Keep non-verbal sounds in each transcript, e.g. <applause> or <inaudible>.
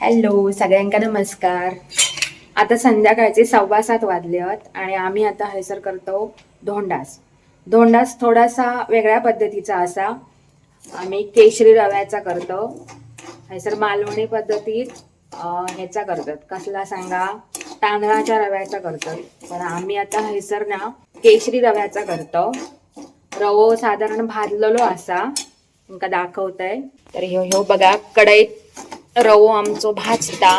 Hello सगळ्यांका नमस्कार. आता संध्याकाळचे सव्वा सात वाजले आहेत आणि आम्ही आता हयसर करतो धोंडास. धोंडास थोडासा वेगळ्या पद्धतीचा असा. आम्ही केशरी रव्याचा करतो. हयसर मालवणी पद्धतीत ह्याचा करतात. कसला सांगा? तांदळाच्या रव्याचा करतात. पण आम्ही आता हयसर ना केशरी रव्याचा करतो. रवो साधारण भाजलेलो असा. तुमका दाखवतंय. तर ह्यो ह्यो बघा कढईत रवो आमचो भाजता.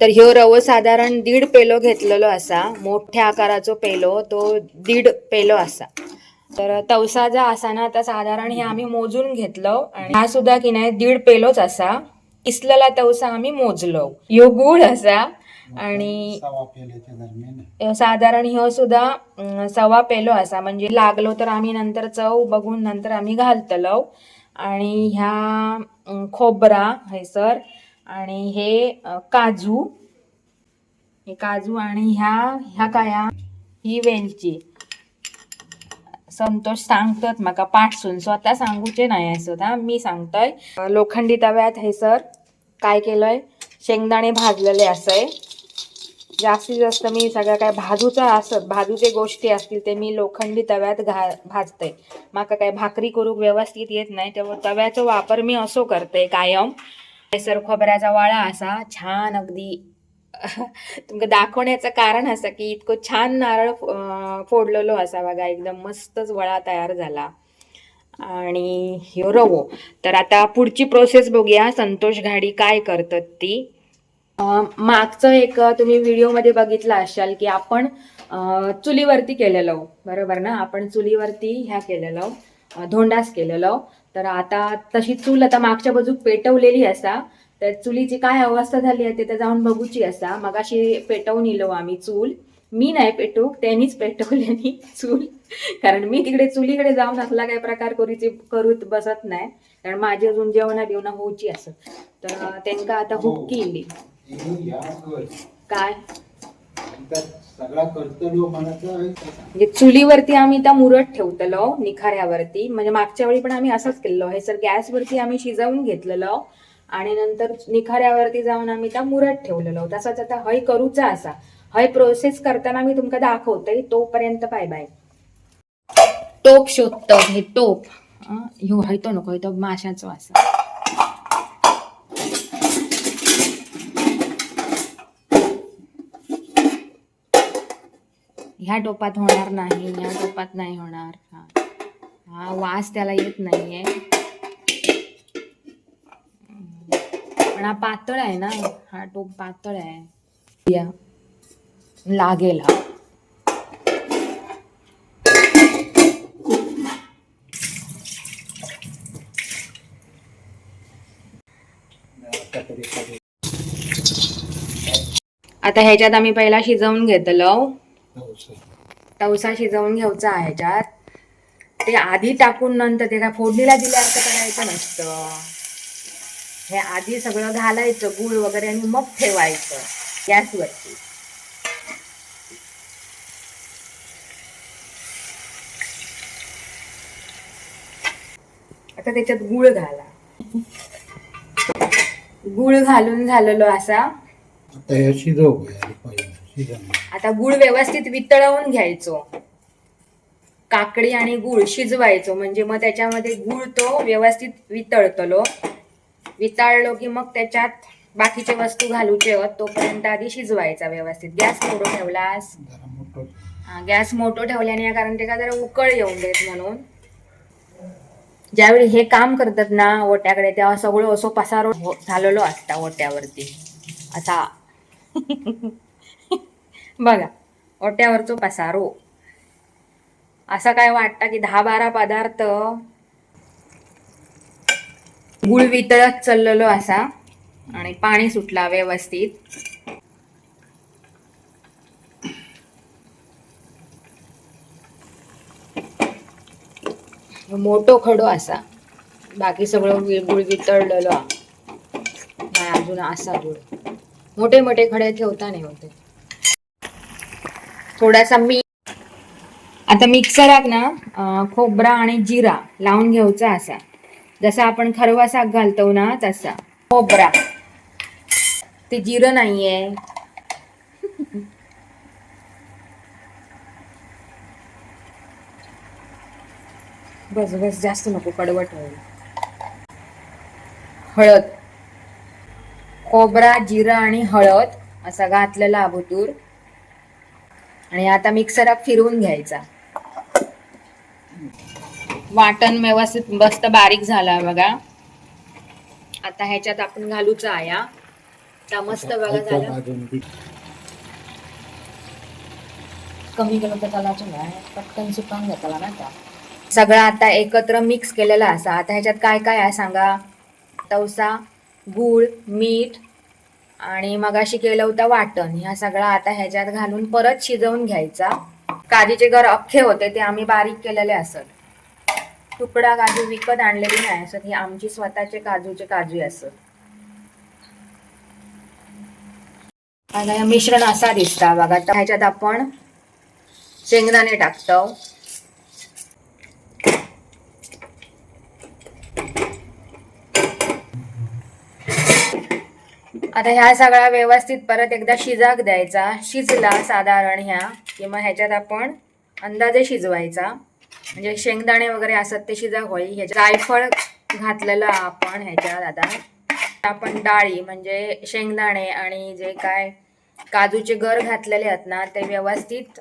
तर ह्यो रवो साधारण दीड पेलो घेतलेलो असा मोठ्या आकाराचो पेलो तो दीड पेलो असा तर तवसा जा असा ना आता साधारण हे आम्ही मोजून घेतलो आणि हा सुद्धा की नाही दीड पेलोच असा इसलेला तवसा आम्ही मोजलो ह्यो गुळ असा आणि साधारण ह्यो सुद्धा सवा पेलो असा म्हणजे लागलो तर आम्ही नंतर चव बघून नंतर आम्ही घालतलो आणि ह्या खोबरा हैसर आणि हे काजू. हे काजू आणि ह्या ह्या काया ही? वेलची. संतोष सांगतात म्हाका पाठसून स्वतः सांगूचे नाही असं हा. मी सांगतोय. लोखंडी तव्यात हैसर काय केलंय? शेंगदाणे भाजलेले असय जास्तीत जास्त मी सगळं काय भाजूचं असत भाजूचे गोष्टी असतील ते मी लोखंडी तव्यात घा भाजते. माका काय भाकरी करूक व्यवस्थित येत नाही तेव्हा तव्याचा वापर मी असो करते कायम. सर खोबऱ्याचा वाळा असा छान अगदी <laughs> तुमका दाखवण्याचं कारण असं की इतकं छान नारळ फोडलेलो असा बघा एकदम मस्तच वळा तयार झाला. आणि ह्यो रवो. तर आता पुढची प्रोसेस बघूया संतोष घाडी काय करतात ती. मागचं एक तुम्ही व्हिडिओमध्ये बघितलं असाल की आपण चुलीवरती केलेलो बरोबर ना? आपण चुलीवरती ह्या केलेलो धोंडास केलेलो. तर आता तशी चूल आता मागच्या बाजूक पेटवलेली असा. तर चुलीची काय अवस्था झाली आहे ते तर जाऊन बघूची असा. मगाशी पेटवून इलो आम्ही चूल. मी नाही पेटूक त्यांनीच पेटवलेली चूल. कारण मी तिकडे चुलीकडे जाऊन असला काही प्रकार करूची करूत बसत नाही. कारण माझी अजून जेवणा बिवणा होऊची असत तर अं, त्यांका आता हुक्की इली या कर. काय? सगळा म्हणजे चुलीवरती आम्ही त्या मुरत ठेवतलो निखाऱ्यावरती. म्हणजे मागच्या वेळी पण आम्ही असंच केलेलो. हे सर गॅसवरती आम्ही शिजवून घेतलेलो. आणि नंतर निखाऱ्यावरती जाऊन आम्ही त्या मुरत ठेवलेलो. तसाच आता हय करूचा असा. हय प्रोसेस करताना मी तुमका दाखवतोय तोपर्यंत पाय बाय टोप शोधतो हे टोप. अं, ह्यो हय तो नको तो माशाचो असा. ह्या टोपात होणार नाही ह्या टोपात नाही होणार. हा. हा वास त्याला येत नाहीये. पण हा पातळ आहे ना हा टोप पातळ आहे. या. लागेल हा. आता ह्याच्यात आम्ही पहिला शिजवून घेतलं तवसा शिजवून घ्यायचा ह्याच्यात ते आधी टाकून नंतर ते काय फोडणीला दिलं असं करायचं नसतं. हे आधी सगळं घालायचं गुळ वगैरे आणि मग ठेवायचं गॅसवरती. आता त्याच्यात गुळ घाला. गुळ घालून झालेलो असा. आता शिजव आता गुळ व्यवस्थित वितळवून घ्यायचो. काकडी आणि गुळ शिजवायचो. म्हणजे मग त्याच्यामध्ये गुळ तो व्यवस्थित वितळतलो. वितळलो की मग त्याच्यात बाकीचे वस्तू घालूचे तोपर्यंत आधी शिजवायचा व्यवस्थित. गॅस मोठो ठेवलास? हा, गॅस मोठो ठेवल्याने कारण ते का जरा उकळ येऊन देत म्हणून. ज्यावेळी हे काम करतात ना ओट्याकडे तेव्हा सगळं असं पसारो झालेलो असता ओट्यावरती. असा. <laughs> बघा ओट्यावरचो पसारो. असं काय वाटतं की दहा बारा पदार्थ गुळ वितळत चाललेलो असा आणि पाणी सुटला व्यवस्थित. मोठो खडो असा. बाकी सगळं गुळ वितळलेलो. अजून असा गुळ. मोठे मोठे खडे ठेवता नाही होते. थोडासा मी आता मिक्सरात ना खोबरा आणि जिरा लावून घ्यायचा असा. जसा आपण खरवा साग घालतो ना तसा. खोबरा. ते जिरं नाहीये. <laughs> बस बस जास्त नको कडवट होईल. हळद. खोबरा जिरा आणि हळद असा घातलेला अभूतूर आणि आता मिक्सरात फिरवून घ्यायचा. वाटण व्यवस्थित मस्त बारीक झाला बघा. आता ह्याच्यात आपण घालूचा आया आता मस्त बघा झालं. कमी केलं तर त्याला पटकन सुकान घेतला ना का. सगळं आता एकत्र मिक्स केलेलं असा. आता ह्याच्यात काय काय आहे सांगा. तवसा गूळ मीठ आणि मगाशी केलं होतं वाटण. ह्या सगळं आता ह्याच्यात घालून परत शिजवून घ्यायचा. काजीचे घर अख्खे होते ते आम्ही बारीक केलेले असत. तुकडा काजू विकत आणलेली नाही असत ही आमची स्वतःचे काजूचे काजू असत. आता मिश्रण असा दिसता बघा. ह्याच्यात आपण शेंगदाणे टाकतो. आता ह्या सगळ्या व्यवस्थित परत एकदा शिजाक द्यायचा. शिजला साधारण ह्या की मग ह्याच्यात आपण अंदाजे शिजवायचा. म्हणजे शेंगदाणे वगैरे असत ते शिजाक होईल. ह्याच्यात जायफळ घातलेलं आपण ह्याच्यात आता. आपण डाळी म्हणजे शेंगदाणे आणि जे काय काजूचे गर घातलेले आहेत ना ते व्यवस्थित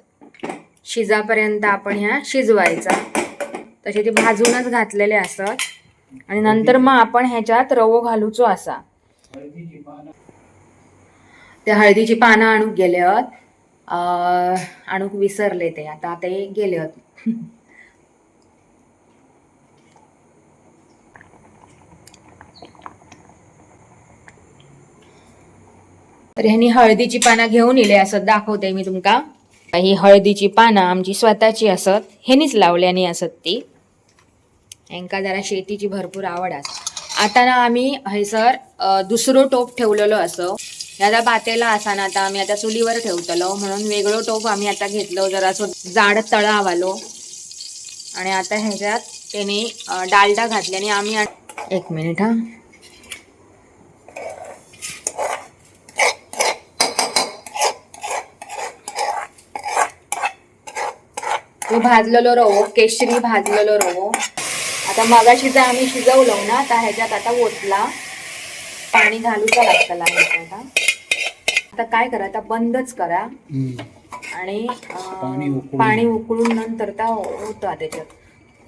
शिजापर्यंत आपण ह्या शिजवायचा. तसे ते भाजूनच घातलेले असत. आणि नंतर मग आपण ह्याच्यात रवो घालूचो असा. ते हळदीची पानं आणूक गेले आहेत आणूक विसरले ते. आता ते गेले आहेत तर ह्यांनी हळदीची पानं घेऊन येले असत. दाखवते मी तुमका. ही हळदीची पानं आमची स्वतःची असत. ह्यांनीच लावल्यानी असत ती. यांका जरा शेतीची भरपूर आवड असत. आता ना आम्ही हयसर दुसरो टोप ठेवलेलो असो. आता बातेला असा ना आता आम्ही आता चुलीवर ठेवतलो म्हणून वेगळो टोप आम्ही आता घेतलो जरा असो जाड तळावालो आणि आता ह्याच्यात त्याने डालडा घातली आणि आम्ही एक मिनिट हा. भाजलेलो रवो केशरी भाजलेलो रवो. आता मगाशी जर आम्ही शिजवलो ना तर ह्याच्यात आता ओतला. पाणी घालूचा लागतं लागेल आता आता काय करा आता बंदच करा. आणि अं, पाणी उकळून. नंतर त्या होता त्याच्यात.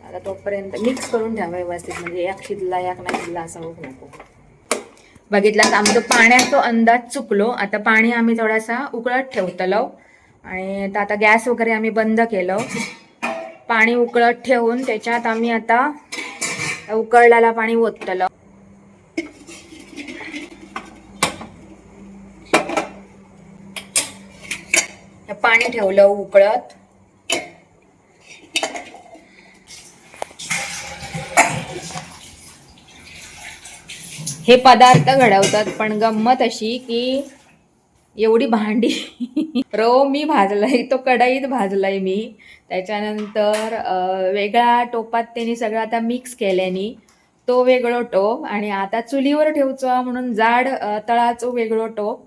आता तोपर्यंत मिक्स करून ठेवा व्यवस्थित म्हणजे एक शिजला एक नाही शिजला असं होऊ नको. बघितलं आमचं पाण्याचा अंदाज चुकलो. आता पाणी आम्ही थोडासा उकळत ठेवतलो. आणि आता आता गॅस वगैरे आम्ही बंद केलं. पाणी उकळत ठेवून त्याच्यात आम्ही आता उकळलेला पाणी ओतलं पाणी ठेवलं उकळत. हे पदार्थ घडवतात पण गंमत अशी की एवढी भांडी. <laughs> रव मी भाजलाय तो कढईत भाजलाय मी. त्याच्यानंतर वेगळ्या टोपात त्यांनी सगळं आता मिक्स केल्यानी तो वेगळो टोप आणि आता चुलीवर ठेवचो म्हणून जाड तळाचो वेगळो टोप.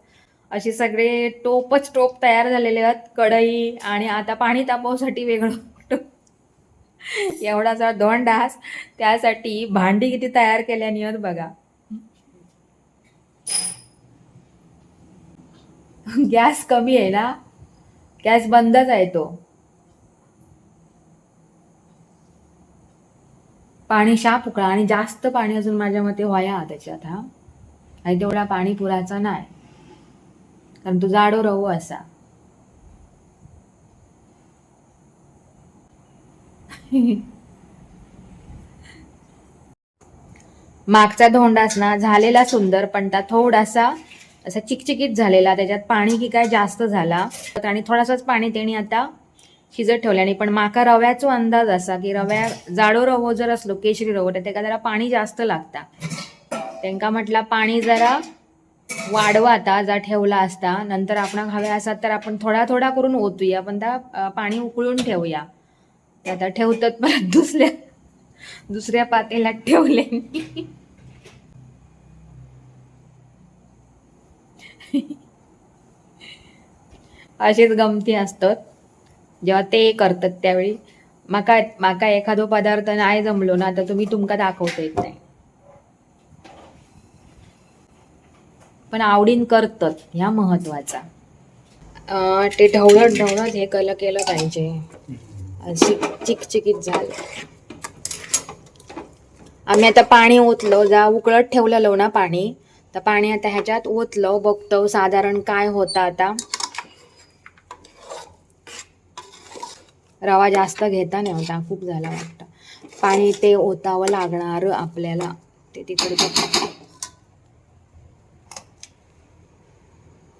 असे सगळे टोपच टोप तयार झालेले आहेत कढई आणि आता पाणी तापवसाठी वेगळं टोप एवढाचा दोन डास त्यासाठी भांडी किती तयार केल्यानी आहेत बघा. गॅस कमी आहे ना? गॅस बंदच आहे तो. पाणी शाप उकळा आणि जास्त पाणी अजून माझ्या मते व्हाया त्याच्यात हा. आणि तेवढा पाणी पुराचा नाही. कारण तो जाडो रवो असा. मागचा धोंडास ना झालेला सुंदर पण त्या थोडासा असा चिकचिकीत झालेला त्याच्यात पाणी की काय जास्त झाला. आणि थोडासाच पाणी त्यांनी आता शिजत ठेवल्याने पण माका रव्याचो अंदाज असा की रव्या जाडो रवो जर असलो केशरी रवो तर त्याका जरा पाणी जास्त लागता. त्यांका म्हटला पाणी जरा वाढवा आता जा ठेवला असता. नंतर आपण हवे असतात तर आपण थोडा थोडा करून ओतूया पण त्या पाणी उकळून ठेवूया. आता ठेवतात परत दुसऱ्या दुसऱ्या पातेल्यात ठेवले असेच गमती असतात. जेव्हा ते करतात त्यावेळी माका माका एखादो पदार्थ नाही जमलो ना तर तुम्ही तुमका दाखवता येत नाही. पण आवडीन करतात ह्या महत्त्वाचा. ते ढवळत ढवळत हे कलं केलं पाहिजे. चिक चिकचिकीत झालं. आम्ही आता पाणी ओतलं जा उकळत ठेवलेलं ना पाणी. तर पाणी आता ह्याच्यात ओतलं बघतो साधारण काय होतं आता. रवा जास्त घेता नाही होता खूप झाला वाटतं. पाणी ते ओतावं लागणार आपल्याला ते तिकडे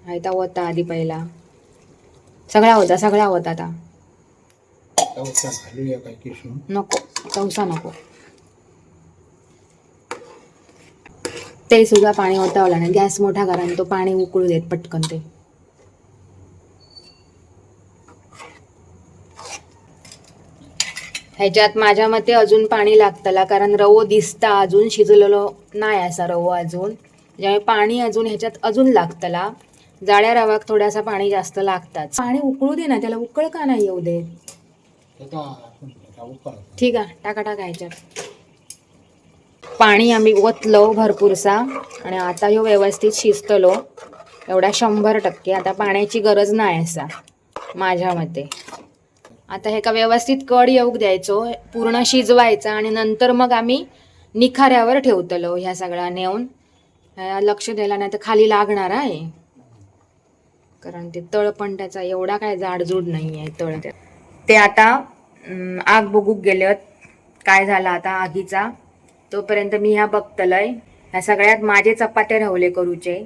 हायता होता आधी पहिला. सगळा होता सगळा होता आता. तवसा घालूया काय किसून नको तवसा नको. ते सुद्धा पाणी ओतावलं नाही. गॅस मोठा करा आणि तो पाणी उकळू देत पटकन ते. ह्याच्यात माझ्या मते अजून पाणी लागतला कारण रवो दिसता अजून शिजलेलो नाही असा रवो अजून. ज्यामुळे पाणी अजून ह्याच्यात अजून लागतला जाड्या रव्याक थोडासा पाणी जास्त लागतात. पाणी उकळू दे ना त्याला उकळ का नाही येऊ दे ठीक आहे टाका टाका ह्याच्यात. पाणी आम्ही ओतलो भरपूरसा आणि आता ह्यो व्यवस्थित शिजतलो. एवढा शंभर टक्के आता पाण्याची गरज नाही असा माझ्या मते. आता हे का व्यवस्थित कड येऊक द्यायचो पूर्ण शिजवायचा आणि नंतर मग आम्ही निखाऱ्यावर ठेवतलो ह्या सगळ्या नेऊन. लक्ष द्यायला नाही तर खाली लागणार आहे. कारण ते तळ पण त्याचा एवढा काय जाडजूड नाही आहे तळ त्या ते आता आग बघूक गेल्यात काय झालं आता आगीचा? तोपर्यंत मी ह्या बघतलय. ह्या सगळ्यात माझे चपाते रावले करूचे.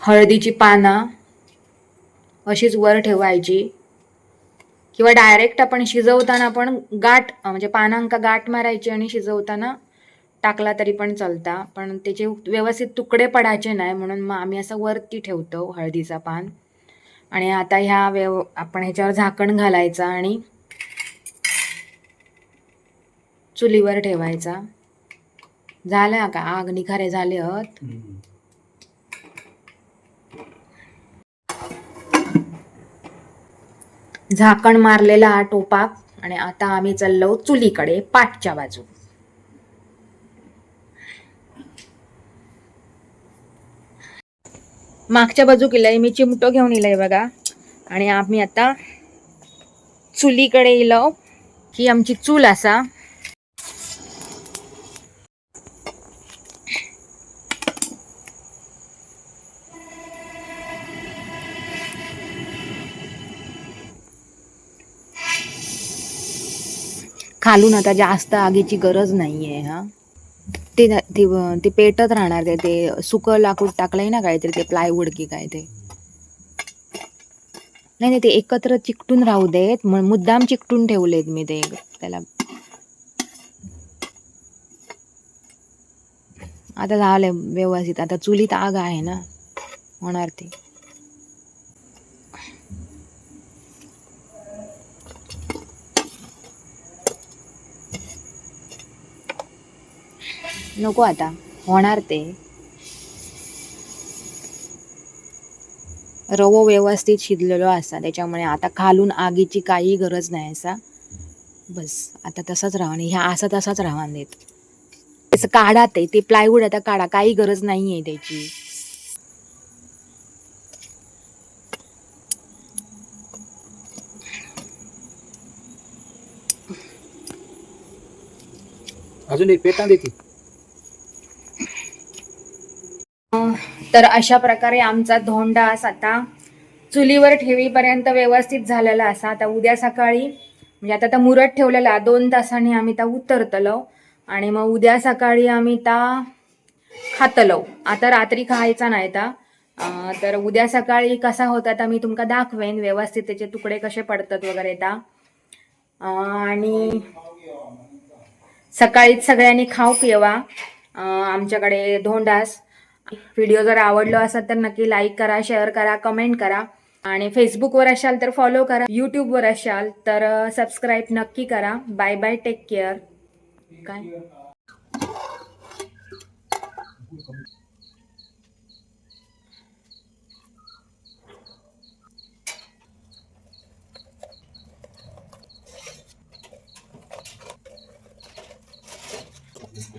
हळदीची पानं अशीच वर ठेवायची. किंवा डायरेक्ट आपण शिजवताना पण गाठ म्हणजे पानांका गाठ मारायची आणि शिजवताना टाकला तरी पण चालता. पण त्याचे व्यवस्थित तुकडे पडायचे नाही म्हणून मग आम्ही असं वरती ठेवतो हळदीचा पान. आणि आता ह्या व्यव आपण ह्याच्यावर झाकण घालायचा आणि चुलीवर ठेवायचा. झालं का? आग निखारे झाले आहेत. झाकण मारलेला हा टोपाक आणि आता आम्ही चाललो चुलीकडे पाठच्या बाजू. मागच्या बाजू केलंय मी चिमटो घेऊन येईल बघा. आणि आम्ही आता चुलीकडे येलो ही आमची चूल असा. खालून आता जास्त आगीची गरज नाहीये हा. ते ते ते पेटत राहणार ते ते सुकं लाकूड टाकलंय ना काहीतरी ते प्लायवूड की काय ते नाही नाही ते एकत्र चिकटून राहू देत मुद्दाम चिकटून ठेवलेत मी ते त्याला. आता झालं व्यवस्थित आता चुलीत आग आहे ना होणार ते. नको आता. होणार ते. रवो व्यवस्थित शिजलेलो असा. त्याच्यामुळे आता खालून आगीची काही गरज नाही असा. बस आता तसंच राहा आणि ह्या असं तसाच राहा देत. त्याचं काढा ते ते प्लायवूड आता काढा. काही गरज नाही आहे त्याची. अजून एक पेटा देते. तर अशा प्रकारे आमचा धोंडास आता चुलीवर ठेवीपर्यंत व्यवस्थित झालेला असा. आता उद्या सकाळी म्हणजे आता तर मुरत ठेवलेला दोन तासांनी आम्ही त्या उतरतलो आणि मग उद्या सकाळी आम्ही त्या खातलो. आता रात्री खायचा नाही ता. तर उद्या सकाळी कसा होता तर मी तुमका दाखवेन व्यवस्थित त्याचे तुकडे कसे पडतात वगैरे ता. आणि सकाळीच सगळ्यांनी खाऊक येवा. आमच्याकडे धोंडास व्हिडिओ जर आवडलो असेल तर नक्की लाईक करा शेअर करा कमेंट करा. आणि फेसबुकवर असाल तर फॉलो करा यूट्यूबवर असाल तर सबस्क्राईब नक्की करा. बाय बाय टेक केअर काय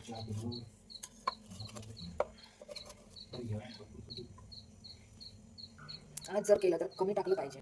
आज जर केलं तर कमी टाकलं पाहिजे.